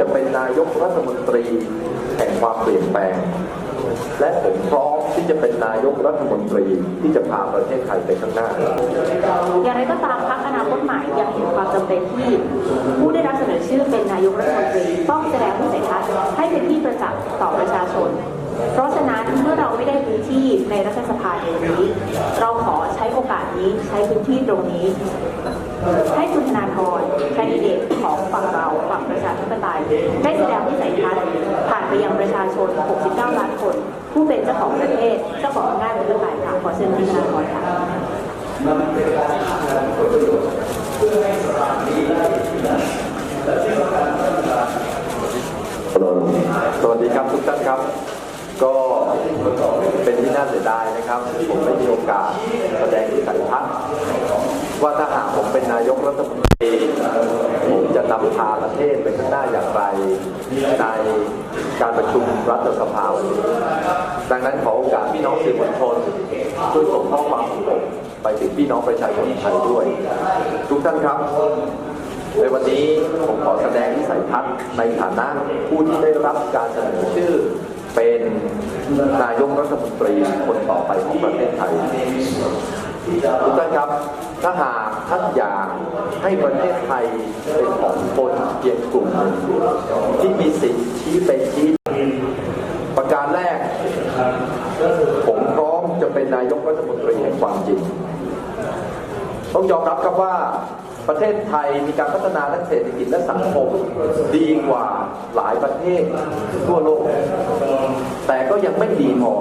จะเป็นนายกรัฐมนตรีแห่งความเปลี่ยนแปลง และผมพร้อมที่จะเป็นนายกรัฐมนตรีที่จะพาประเทศไทยไปข้างหน้า อย่างไรก็ตามพรรคอนาคตใหม่ยังเห็นความจำเป็นที่ ผู้ได้รับเสนอชื่อเป็นนายกรัฐมนตรีต้องแสดงวิสัยทัศน์ให้เป็นที่ประจักษ์ต่อประชาชน เพราะฉะนั้นเมื่อเราไม่ได้พื้นที่ในรัฐสภาในวันนี้ เราขอใช้โอกาสนี้ใช้พื้นที่ตรงนี้ ให้คุณธนาธร ได้แสดงวิสัยทัศน์ผ่านไปยังประชาชน 69 ล้านคน ผู้เป็นเจ้าของประเทศเจ้าของอำนาจในเรื่องไหนค่ะขอเชิญคุณธนาธรค่ะสวัสดีครับทุกท่านครับก็เป็นที่น่าเสียดายนะครับ ผมไม่มีโอกาสแสดงวิสัยทัศน์ว่าถ้าหากผมเป็นนายกรัฐมนตรี พาประเทศไปข้างหน้าอย่างไรในการประชุมรัฐสภาวันนี้ ดังนั้นขอโอกาสพี่น้องสื่อมวลชนช่วยส่งข้อความของผมไปถึงพี่น้องประชาชนไทยด้วย ทุกท่านครับ ในวันนี้ผมขอแสดงวิสัยทัศน์ในฐานะผู้ที่ได้รับการเสนอชื่อเป็นนายกรัฐมนตรีคนต่อไปของประเทศไทยทุกท่านครับ ถ้าหากท่านอยากให้ประเทศไทยเป็นของคนเพียงกลุ่มหนึ่งที่มีสิทธิชี้เป็นชี้ประการแรก ผมพร้อมจะเป็นนายกรัฐมนตรีแห่งความจริง ต้องยอมรับครับว่าประเทศไทยมีการพัฒนาทั้งเศรษฐกิจและสังคมดีกว่าหลายประเทศทั่วโลก ยังไม่ดีพอ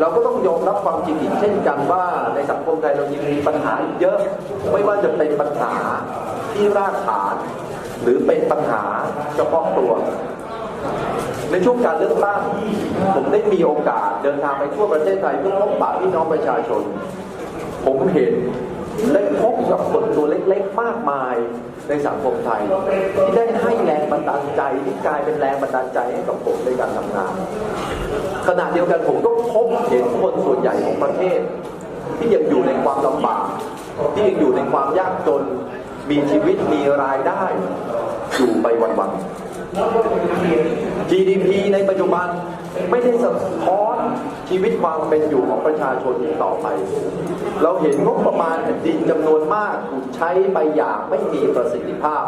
เราก็ต้องยอมรับความจริงอีกเช่นกันว่าในสังคมไทยเรายังมีปัญหาเยอะ ไม่ว่าจะเป็นปัญหาที่รากฐาน หรือเป็นปัญหาเฉพาะตัว ในช่วงการเลือกตั้งผมได้มีโอกาสเดินทางไปทั่วประเทศไทยเพื่อพบปะพี่น้องประชาชน ผมเห็นได้พบกับคนตัวเล็กๆ มากมายในสังคมไทย ที่ได้ให้แร ใจที่กลายเป็นแรงบันดาลใจให้กับผมในการทำงาน ขณะเดียวกันผมก็พบเห็นคนส่วนใหญ่ของประเทศ ที่ยังอยู่ในความลำบากที่ยังอยู่ในความยากจน มีชีวิตมีรายได้ อยู่ไปวันๆ GDP ในปัจจุบันไม่ได้สะท้อนชีวิตความเป็นอยู่ของประชาชนต่อไป เราเห็นงบประมาณแผ่นดินจำนวนมากถูกใช้ไปอย่างไม่มีประสิทธิภาพ